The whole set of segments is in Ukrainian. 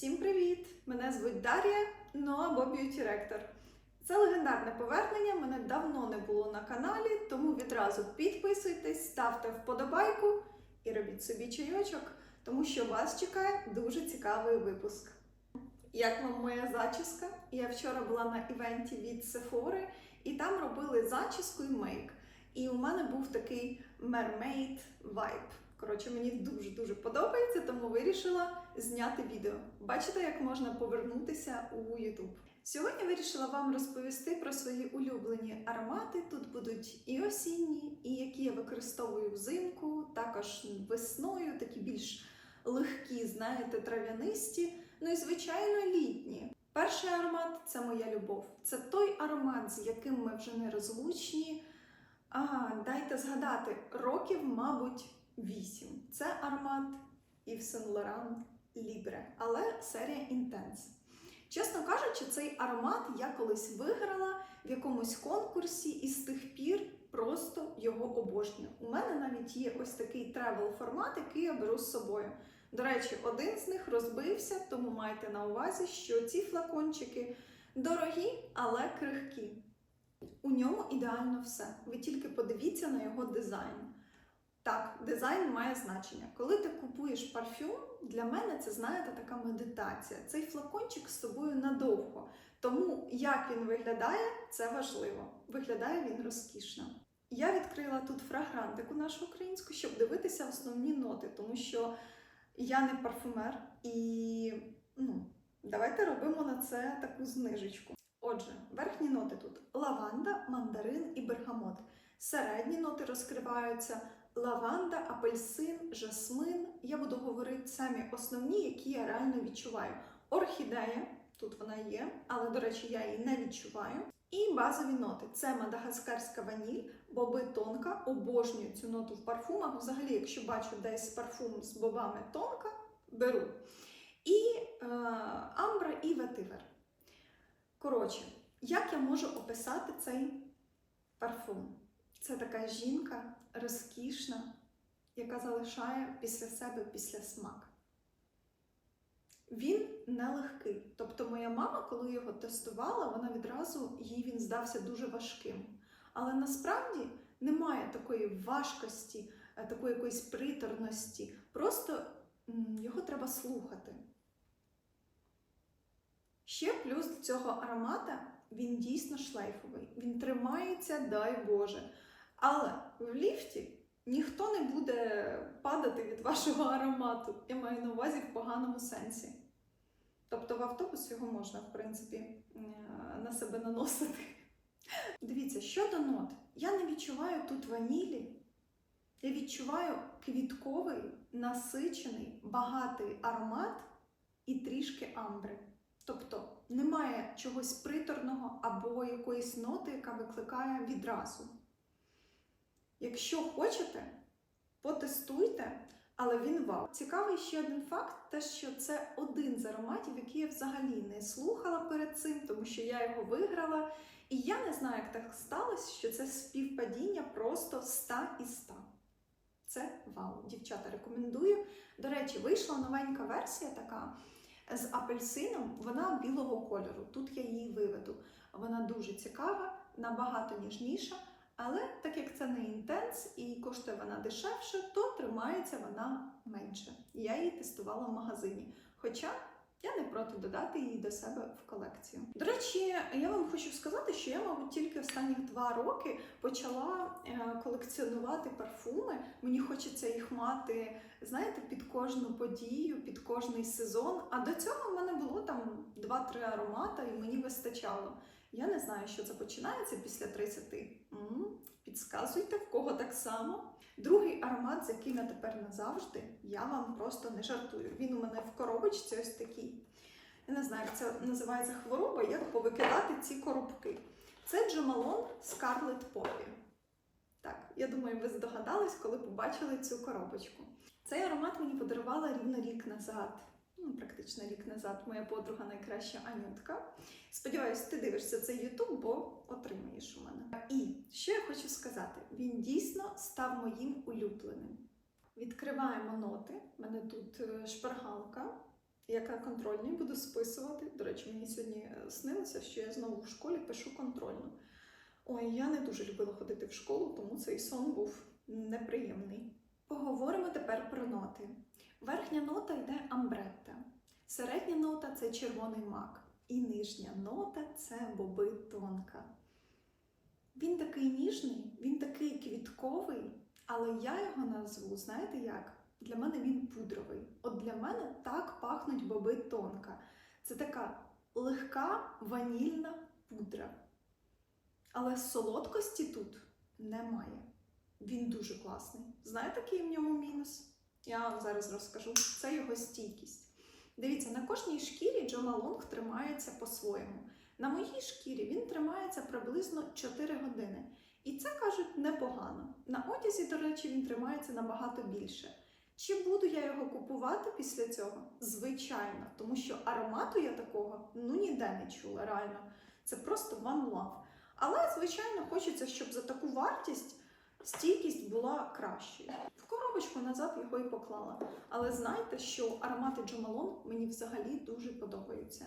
Всім привіт! Мене звуть Дар'я, ну або б'юті ректор. Це легендарне повернення. Мене давно не було на каналі, тому відразу підписуйтесь, ставте вподобайку і робіть собі чайочок, тому що вас чекає дуже цікавий випуск. Як вам моя зачіска? Я вчора була на івенті від Sephora, і там робили зачіску і мейк. І у мене був такий mermaid vibe. Коротше, мені дуже-дуже подобається, тому вирішила зняти відео. Бачите, як можна повернутися у YouTube. Сьогодні вирішила вам розповісти про свої улюблені аромати. Тут будуть і осінні, і які я використовую взимку, також весною, такі більш легкі, знаєте, трав'янисті, ну і звичайно літні. Перший аромат це моя любов. Це той аромат, з яким ми вже не розлучні. А, дайте згадати, років, мабуть, 8. Це аромат Yves Laurent Libre, але серія Intense. Чесно кажучи, цей аромат я колись виграла в якомусь конкурсі і з тих пір просто його обожнюю. У мене навіть є ось такий тревел формат, який я беру з собою. До речі, один з них розбився, тому майте на увазі, що ці флакончики дорогі, але крихкі. У ньому ідеально все. Ви тільки подивіться на його дизайн. Так, дизайн має значення. Коли ти купуєш парфюм, для мене це, знаєте, така медитація. Цей флакончик з собою надовго. Тому як він виглядає, це важливо. Виглядає він розкішно. Я відкрила тут фрагрантику нашу українську, щоб дивитися основні ноти, тому що я не парфумер і ну, давайте робимо на це таку знижечку. Отже, верхні ноти тут лаванда, мандарин і бергамот. Середні ноти розкриваються лаванда, апельсин, жасмин. Я буду говорити самі основні, які я реально відчуваю. Орхідея, тут вона є, але, до речі, я її не відчуваю. І базові ноти це мадагаскарська ваніль, боби тонка, обожнюю цю ноту в парфумах. Взагалі, якщо бачу десь парфум з бобами тонка, беру. І е, амбра і ветивер. Коротше, як я можу описати цей парфум? Це така жінка розкішна, яка залишає після себе після смак. Він нелегкий. Тобто, моя мама, коли його тестувала, вона відразу їй він здався дуже важким. Але насправді немає такої важкості, е, такої якоїсь приторності. Просто його треба слухати. Ще плюс до цього аромата він дійсно шлейфовий. Він тримається, дай Боже. Але в ліфті ніхто не буде падати від вашого аромату. Я маю на увазі в поганому сенсі. Тобто в автобус його можна, в принципі, е, на себе наносити. Дивіться, щодо нот, я не відчуваю тут ванілі. Я відчуваю квітковий, насичений, багатий аромат і трішки амбри. Тобто немає чогось приторного або якоїсь ноти, яка викликає відразу. Якщо хочете, потестуйте, але він вау. Цікавий ще один факт: те, що це один з ароматів, який я взагалі не слухала перед цим, тому що я його виграла. І я не знаю, як так сталося, що це співпадіння просто 100 із 100. Це вау, дівчата, рекомендую. До речі, вийшла новенька версія така з апельсином, вона білого кольору. Тут я її виведу. Вона дуже цікава, набагато ніжніша. Але так як це не інтенс і коштує вона дешевше, то тримається вона менше. Я її тестувала в магазині. Хоча я не проти додати її до себе в колекцію. До речі, я вам хочу сказати, що я, мабуть, тільки останні два роки почала е, колекціонувати парфуми. Мені хочеться їх мати, знаєте, під кожну подію, під кожний сезон. А до цього в мене було там 2-3 аромата, і мені вистачало. Я не знаю, що це починається після 30. М, Підсказуйте, в кого так само. Другий аромат, з яким я тепер назавжди, я вам просто не жартую. Він у мене в коробочці ось такий. Я не знаю, як це називається хвороба, як повикидати ці коробки. Це Джомалон Scarlet Poppy. Так, я думаю, ви здогадались, коли побачили цю коробочку. Цей аромат мені подарувала рівно рік назад. Ну, практично рік назад, моя подруга найкраща Анютка. Сподіваюсь, ти дивишся цей Ютуб, бо отримаєш у мене. І що я хочу сказати: він дійсно став моїм улюбленим. Відкриваємо ноти. У мене тут е, шпаргалка. яка контрольний, буду списувати. До речі, мені сьогодні е, снилося, що я знову в школі пишу контрольну. Ой, я не дуже любила ходити в школу, тому цей сон був неприємний. Поговоримо тепер про ноти. Верхня нота йде амбретта, середня нота це червоний мак, і нижня нота це боби тонка. Він такий ніжний, він такий квітковий, але я його назву, знаєте як? Для мене він пудровий. От для мене так пахнуть боби тонка. Це така легка ванільна пудра. Але солодкості тут немає. Він дуже класний. Знаєте, який в ньому мінус? Я вам зараз розкажу. Це його стійкість. Дивіться, на кожній шкірі Джо Малонг тримається по-своєму. На моїй шкірі він тримається приблизно 4 години. І це кажуть непогано. На одязі, до речі, він тримається набагато більше. Чи буду я його купувати після цього? Звичайно, тому що аромату я такого ну ніде не чула, реально. Це просто one love. Але, звичайно, хочеться, щоб за таку вартість стійкість була кращою. В коробочку назад його і поклала. Але знайте, що аромати Джомалон мені взагалі дуже подобаються.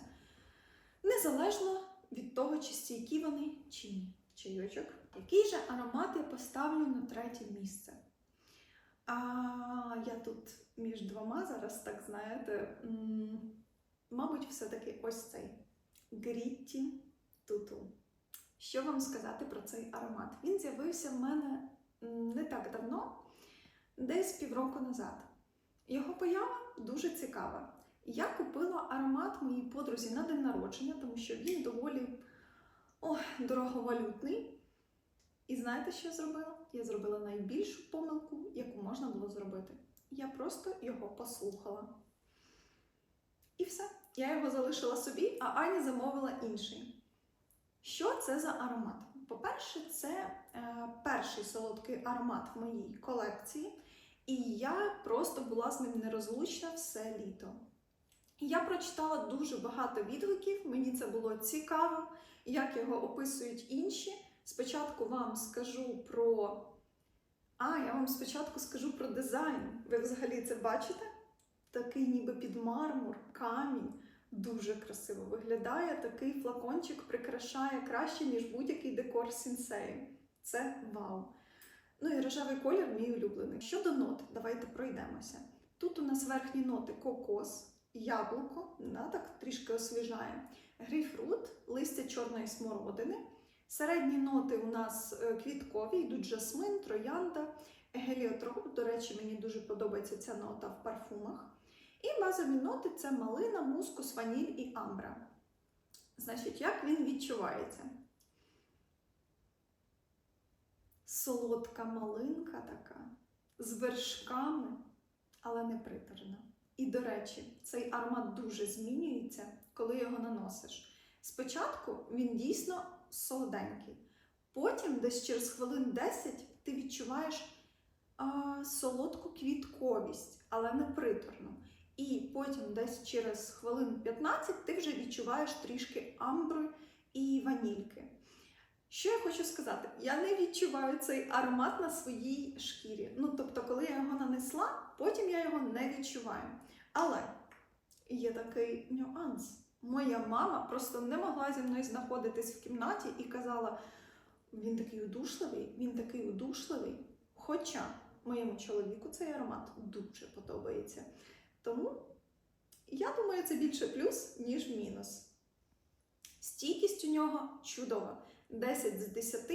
Незалежно від того, чи стійкі вони, чи ні. Чайочок. Який же аромат я поставлю на третє місце? А я тут між двома зараз, так знаєте, мабуть, все-таки ось цей Грітті Туту. Що вам сказати про цей аромат? Він з'явився в мене не так давно, десь півроку назад. Його поява дуже цікава. Я купила аромат моїй подрузі на день народження, тому що він доволі о, дороговалютний. І знаєте, що я зробила? Я зробила найбільшу помилку, яку можна було зробити. Я просто його послухала. І все. Я його залишила собі, а Ані замовила інший. Що це за аромат? По-перше, це перший солодкий аромат в моїй колекції, і я просто була з ним нерозлучна все літо. Я прочитала дуже багато відгуків, мені це було цікаво, як його описують інші. Спочатку вам скажу про. А, я вам спочатку скажу про дизайн. Ви взагалі це бачите? Такий ніби під мармур, камінь. Дуже красиво виглядає. Такий флакончик прикрашає краще, ніж будь-який декор сінсею. Це вау! Ну і рожевий колір мій улюблений. Щодо нот, давайте пройдемося. Тут у нас верхні ноти кокос, яблуко, да, так трішки освіжає, грейпфрут, листя чорної смородини. Середні ноти у нас е, квіткові, йдуть жасмин, троянда, геліотроп. До речі, мені дуже подобається ця нота в парфумах. І базові ноти це малина, мускус, ваніль і амбра. Значить, як він відчувається? Солодка малинка така, з вершками, але не приторна. І, до речі, цей аромат дуже змінюється, коли його наносиш. Спочатку він дійсно солоденький, потім, десь через хвилин 10, ти відчуваєш а, солодку квітковість, але не приторну. І потім, десь через хвилин 15, ти вже відчуваєш трішки амбри і ванільки. Що я хочу сказати? Я не відчуваю цей аромат на своїй шкірі. Ну, тобто, коли я його нанесла, потім я його не відчуваю. Але є такий нюанс. Моя мама просто не могла зі мною знаходитись в кімнаті і казала: він такий удушливий, він такий удушливий. Хоча моєму чоловіку цей аромат дуже подобається. Тому я думаю, це більше плюс, ніж мінус. Стійкість у нього чудова. 10 з 10.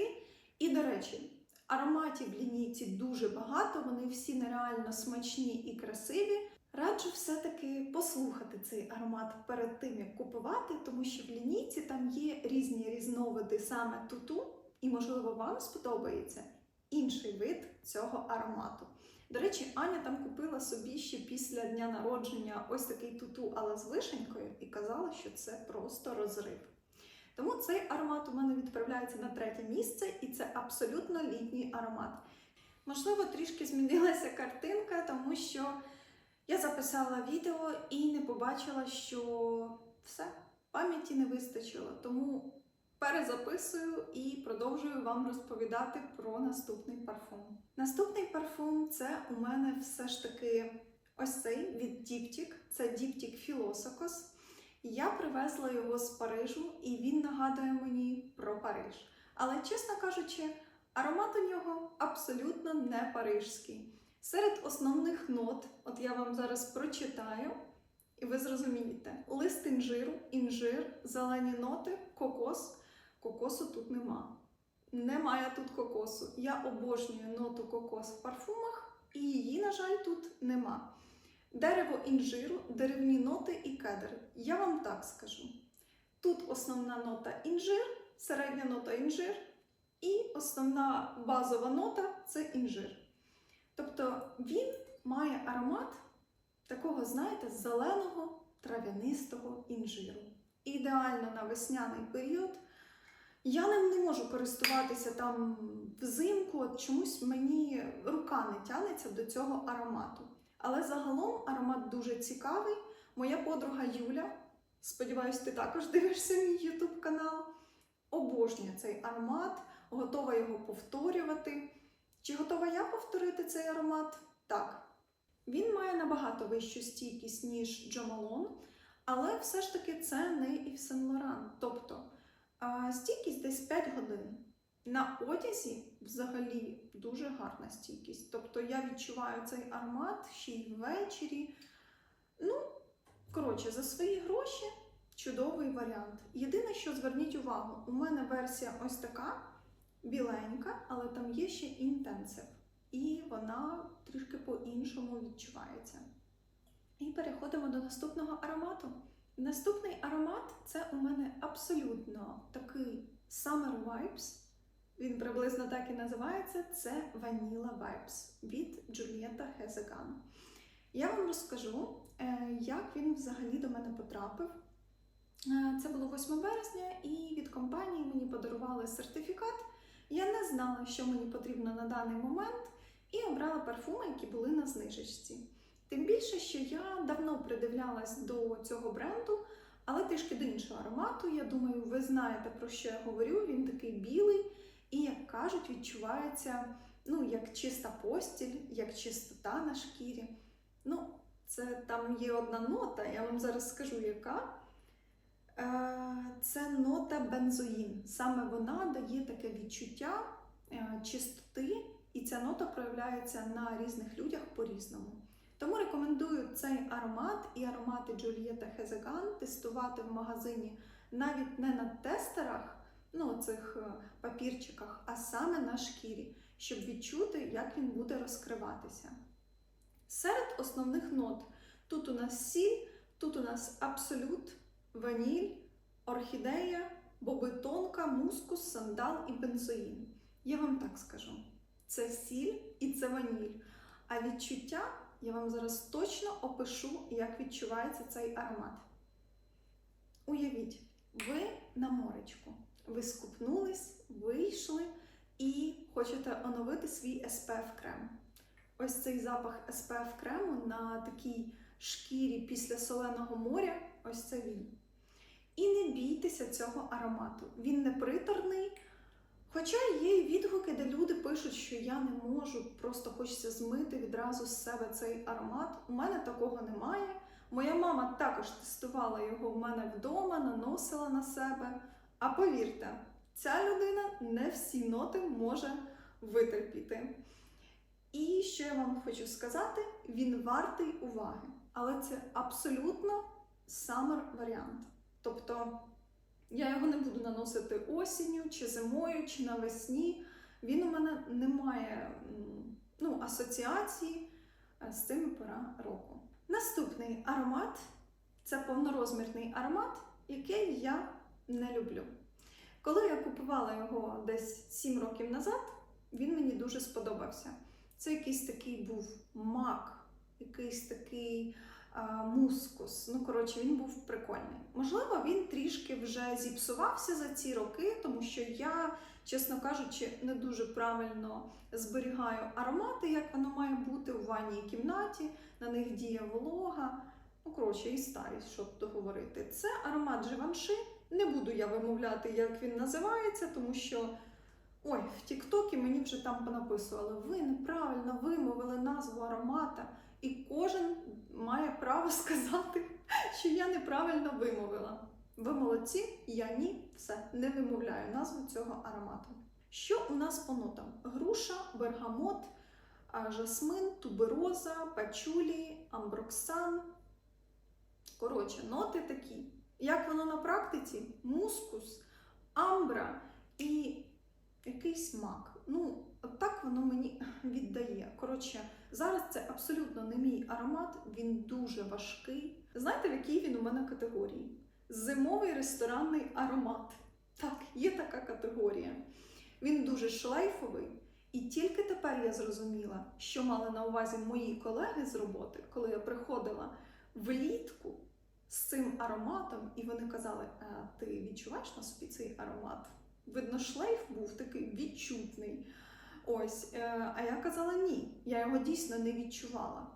І, до речі, ароматів в лінійці дуже багато, вони всі нереально смачні і красиві. Раджу все-таки послухати цей аромат перед тим, як купувати, тому що в лінійці там є різні різновиди саме туту, і, можливо, вам сподобається інший вид цього аромату. До речі, Аня там купила собі ще після дня народження ось такий туту, але з вишенькою, і казала, що це просто розрив. Тому цей аромат у мене відправляється на третє місце, і це абсолютно літній аромат. Можливо, трішки змінилася картинка, тому що я записала відео і не побачила, що все, пам'яті не вистачило. Тому перезаписую і продовжую вам розповідати про наступний парфум. Наступний парфум це у мене все ж таки Ось цей від Діптік, це Діптік Філосокос. Я привезла його з Парижу, і він нагадує мені про Париж. Але, чесно кажучи, аромат у нього абсолютно не парижський. Серед основних нот, от я вам зараз прочитаю, і ви зрозумієте: лист інжиру, інжир, зелені ноти, кокос. Кокосу тут нема. Немає тут кокосу. Я обожнюю ноту кокос в парфумах, і її, на жаль, тут нема. Дерево інжиру, деревні ноти і кедр. Я вам так скажу. Тут основна нота інжир, середня нота інжир, і основна базова нота це інжир. Тобто він має аромат такого, знаєте, зеленого трав'янистого інжиру. Ідеально на весняний період. Я ним не можу користуватися там взимку, от чомусь мені рука не тянеться до цього аромату. Але загалом аромат дуже цікавий. Моя подруга Юля, сподіваюсь, ти також дивишся мій YouTube канал. Обожнює цей аромат, готова його повторювати. Чи готова я повторити цей аромат? Так. Він має набагато вищу стійкість, ніж Джо Малон, але все ж таки це не Yves Saint Laurent. Тобто стійкість десь 5 годин. На одязі взагалі дуже гарна стійкість. Тобто я відчуваю цей аромат ще й ввечері. Ну, коротше, за свої гроші чудовий варіант. Єдине, що зверніть увагу, у мене версія ось така біленька, але там є ще інтенсив. І вона трішки по-іншому відчувається. І переходимо до наступного аромату. Наступний аромат це у мене абсолютно такий Summer Vibes. Він приблизно так і називається. Це Vanilla Vibes від Джульєта Хезеган. Я вам розкажу, е, як він взагалі до мене потрапив. Е, Це було 8 березня, і від компанії мені подарували сертифікат. Я не знала, що мені потрібно на даний момент, і обрала парфуми, які були на знижечці. Тим більше, що я давно придивлялась до цього бренду, але трішки до іншого аромату. Я думаю, ви знаєте про що я говорю. Він такий білий і, як кажуть, відчувається ну, як чиста постіль, як чистота на шкірі. Ну, це там є одна нота, я вам зараз скажу, яка. Е, Це нота бензоїн. Саме вона дає таке відчуття е, чистоти, і ця нота проявляється на різних людях по-різному. Тому рекомендую цей аромат і аромати Джульєта Хезеган тестувати в магазині навіть не на тестерах, ну цих е, папірчиках, а саме на шкірі, щоб відчути, як він буде розкриватися. Серед основних нот тут у нас сіль, тут у нас абсолют, ваніль, орхідея, бобитонка, мускус, сандал і бензоїн. Я вам так скажу: це сіль і це ваніль. А відчуття я вам зараз точно опишу, як відчувається цей аромат. Уявіть, ви на моречку, ви скупнулись, вийшли і хочете оновити свій SPF крем. Ось цей запах SPF крему на такій шкірі після соленого моря, ось це він. І не бійтеся цього аромату. Він не приторний. Хоча є відгуки, де люди пишуть, що я не можу, просто хочеться змити відразу з себе цей аромат. У мене такого немає. Моя мама також тестувала його в мене вдома, наносила на себе. А повірте, ця людина не всі ноти може витерпіти. І що я вам хочу сказати, він вартий уваги. Але це абсолютно summer варіант. Тобто я його не буду наносити осінню, чи зимою, чи навесні. Він у мене не має ну, асоціації е, з цими пора року. Наступний аромат це повнорозмірний аромат, який я не люблю. Коли я купувала його десь 7 років назад, він мені дуже сподобався. Це якийсь такий був мак, якийсь такий а, мускус. Ну, коротше, він був прикольний. Можливо, він трішки вже зіпсувався за ці роки, тому що я, чесно кажучи, не дуже правильно зберігаю аромати, як воно має бути у ванній кімнаті, на них діє волога. Ну, коротше, і старість, щоб договорити. Це аромат Живанши. Не буду я вимовляти, як він називається, тому що. Ой, в Тіктокі мені вже там понаписували, ви неправильно вимовили назву аромата. і кожен має право сказати, що я неправильно вимовила. Ви молодці, я ні, все, не вимовляю назву цього аромату. Що у нас по нотам? Груша, бергамот, жасмин, тубероза, пачулі, амброксан. Коротше, ноти такі. Як воно на практиці? Мускус, амбра і якийсь мак. Ну, от так воно мені віддає. Коротше, зараз це абсолютно не мій аромат, він дуже важкий. Знаєте, в якій він у мене категорії? Зимовий ресторанний аромат. Так, є така категорія. Він дуже шлейфовий, і тільки тепер я зрозуміла, що мали на увазі мої колеги з роботи, коли я приходила влітку з цим ароматом, і вони казали: ти відчуваєш на собі цей аромат? Видно, шлейф був такий відчутний. Ось, е, а я казала ні, я його дійсно не відчувала.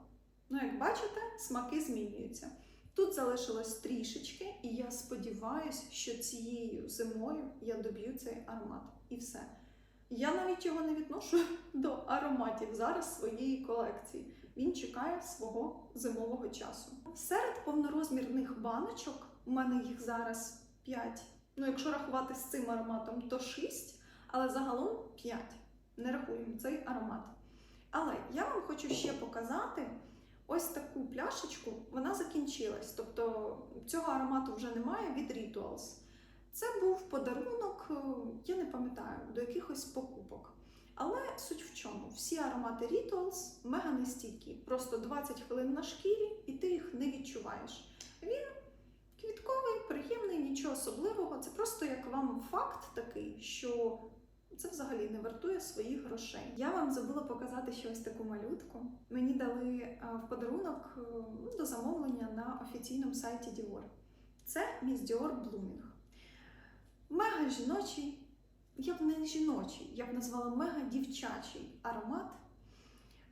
Ну, як бачите, смаки змінюються. Тут залишилось трішечки, і я сподіваюся, що цією зимою я доб'ю цей аромат. І все. Я навіть його не відношу до ароматів зараз своєї колекції. Він чекає свого зимового часу. Серед повнорозмірних баночок, у мене їх зараз 5. Ну, якщо рахувати з цим ароматом, то 6, але загалом 5. Не рахуємо цей аромат. Але я вам хочу ще показати ось таку пляшечку, вона закінчилась. Тобто цього аромату вже немає від Rituals. Це був подарунок, е, я не пам'ятаю, до якихось покупок. Але суть в чому? Всі аромати Rituals мега нестійкі. Просто 20 хвилин на шкірі, і ти їх не відчуваєш. Він квітковий, приємний, нічого особливого. Це просто як вам факт такий, що це взагалі не вартує своїх грошей. Я вам забула показати ще ось таку малютку. Мені дали е, в подарунок е, ну, до замовлення на офіційному сайті Dior. Це Miss Dior Blooming. Мега жіночий, я б не жіночий, я б назвала мега дівчачий аромат.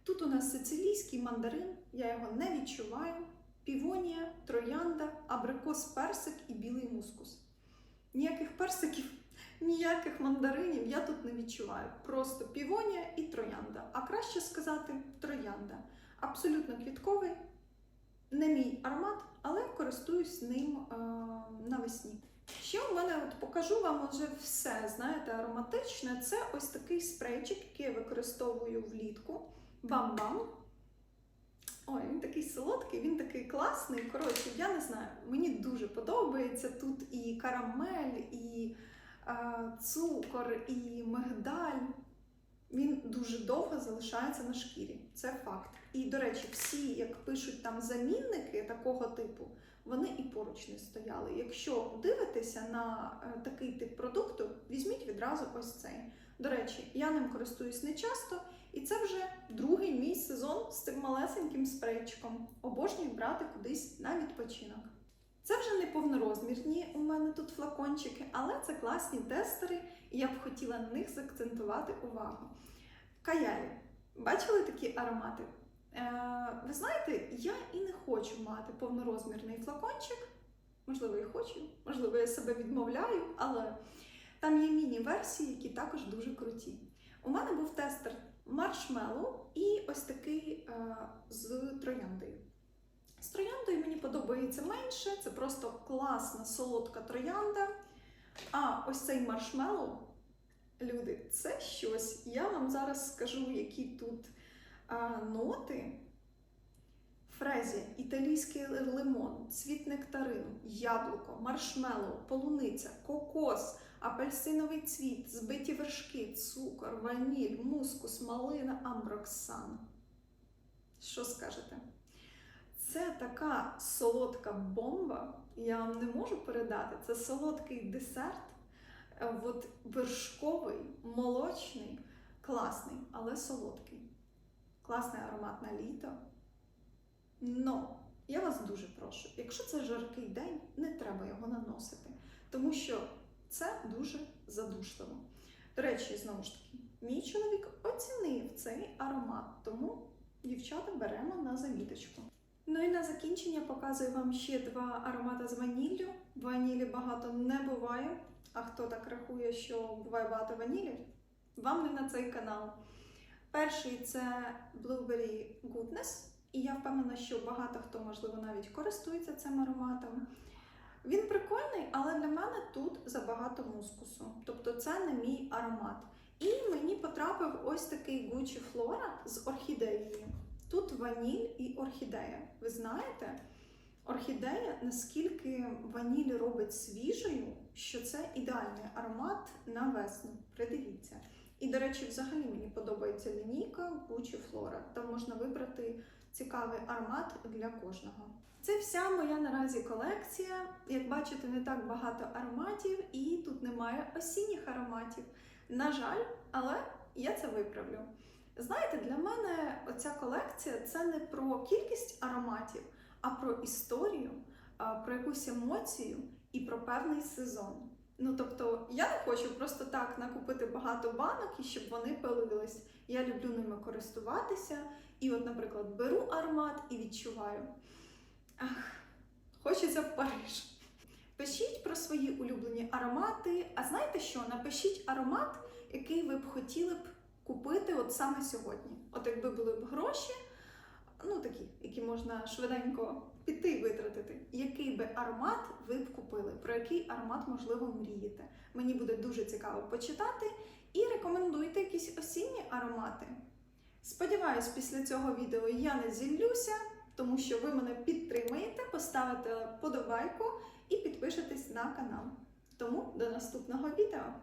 Тут у нас сицилійський мандарин, я його не відчуваю. Півонія, троянда, абрикос, персик і білий мускус. Ніяких персиків, ніяких мандаринів я тут не відчуваю. Просто півонія і троянда. А краще сказати троянда. Абсолютно квітковий, не мій аромат, але користуюсь ним е, навесні. Ще у мене от покажу вам вже все, знаєте, ароматичне. Це ось такий спрейчик, який я використовую влітку. Бам-бам. Ой, він такий солодкий, він такий класний. Коротше, я не знаю, мені дуже подобається. Тут і карамель, і е, цукор, і мигдаль. Він дуже довго залишається на шкірі. Це факт. І, до речі, всі, як пишуть там замінники такого типу, вони і поруч не стояли. Якщо дивитеся на е, такий тип продукту, візьміть відразу ось цей. До речі, я ним користуюсь не часто, і це вже другий мій сезон з цим малесеньким спрейчиком. Обожнюю брати кудись на відпочинок. Це вже не повнорозмірні у мене тут флакончики, але це класні тестери, і я б хотіла на них заакцентувати увагу. Каялі. Бачили такі аромати? Е, ви знаєте, я і не хочу мати повнорозмірний флакончик. Можливо, і хочу, можливо, я себе відмовляю, але там є міні-версії, які також дуже круті. У мене був тестер маршмеллоу і ось такий е, з трояндою. З трояндою мені подобається менше, це просто класна солодка троянда. А ось цей маршмеллоу, люди, це щось. Я вам зараз скажу, які тут ноти. Фрезія, італійський лимон, цвіт нектарину, яблуко, маршмеллоу, полуниця, кокос, апельсиновий цвіт, збиті вершки, цукор, ваніль, мускус, малина, амброксан. Що скажете? Це така солодка бомба, я вам не можу передати. Це солодкий десерт, е, от вершковий, молочний, класний, але солодкий. Класний аромат на літо. Но я вас дуже прошу, якщо це жаркий день, не треба його наносити, тому що це дуже задушливо. До речі, знову ж таки, мій чоловік оцінив цей аромат, тому дівчата беремо на заміточку. Ну і на закінчення показую вам ще два аромати з ваніллю. Ванілі багато не буває. А хто так рахує, що буває багато ванілі? Вам не на цей канал. Перший це Blueberry Goodness, і я впевнена, що багато хто, можливо, навіть користується цим ароматом. Він прикольний, але для мене тут забагато мускусу. Тобто це не мій аромат. І мені потрапив ось такий Gucci Flora з орхідеєю. Тут ваніль і орхідея. Ви знаєте, орхідея наскільки ваніль робить свіжою, що це ідеальний аромат на весну. Придивіться. І, до речі, взагалі мені подобається лінійка Gucci Flora. Там можна вибрати цікавий аромат для кожного. Це вся моя наразі колекція. Як бачите, не так багато ароматів, і тут немає осінніх ароматів. На жаль, але я це виправлю. Знаєте, для мене оця колекція це не про кількість ароматів, а про історію, про якусь емоцію і про певний сезон. Ну тобто, я не хочу просто так накупити багато банок і щоб вони пилились. Я люблю ними користуватися. І, от, наприклад, беру аромат і відчуваю. Ах, хочеться в Париж. Пишіть про свої улюблені аромати. А знаєте що? Напишіть аромат, який ви б хотіли б купити от саме сьогодні. От якби були б гроші, ну такі, які можна швиденько піти витратити. Який би аромат ви б купили? Про який аромат, можливо, мрієте? Мені буде дуже цікаво почитати. І рекомендуйте якісь осінні аромати. Сподіваюсь, після цього відео я не зіллюся, тому що ви мене підтримаєте, поставите подобайку і підпишетесь на канал. Тому до наступного відео!